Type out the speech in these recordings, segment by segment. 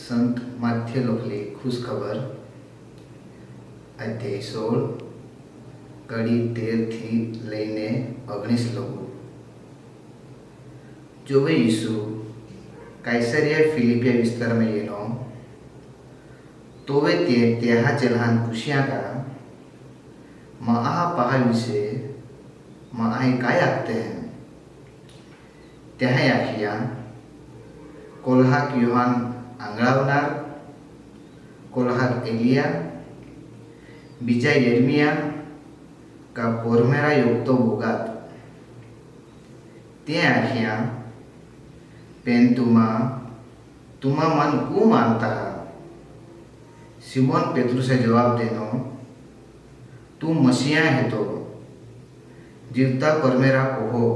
સંત માથ્ય લખલી ખુશખબર અધ્યાય સોળ કડી તેરથી લઈને ઓગણીસ લઘુ જોવે ઈસુ કાયસરિયા ફિલિપિયા વિસ્તારમાં येनो तोवे ते त्या जलहान पुष्या का मग आहा पहा विषय मग आहे काय आखते हैं त्या आखिया आंगळावणार कोल्हाक एलिया बीजा यर्मिया का पोरमेरा योगतो बोगात ते आखिया पेन तुमा तुमा मन कु मानता सिमोन पेत्रुसे जवाब देनो तू मसीहा है तो जीवता परमेरा कोहो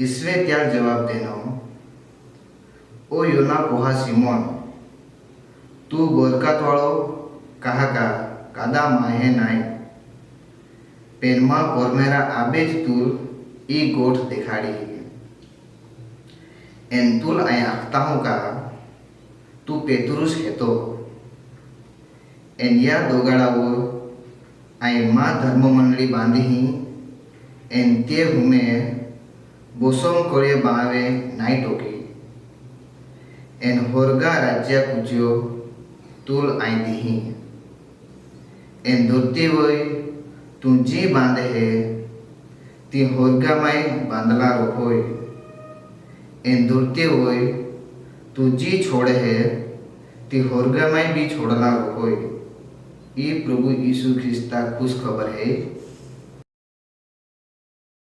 ईश्वे त्या जवाब देनो ओ योना कोहा सिमोन, तू बोरकात वाळो कहा का, कादा माहे नाय पेनमा परमेरा आबेज तुल ई गोठ देखाड़ी. एन तुल आखता हूँ का, तू पेतरुस हेतो. एन या दोगाडावर आय मा धर्ममंडळी बांधीही, एन ते हुमे, बोसोम कोळे बावे नाय एन होरगा राज्या कुज्यो तुल आय दिही एन धोती वय तू जी बांधे है ती होरगा माय बांधला रोहोय एन धोती वय तू जी छोड़े है ती होरगा माय भी छोड़ला रोहोय ये प्रभु यीशु ख्रिस्ता खुश खबर है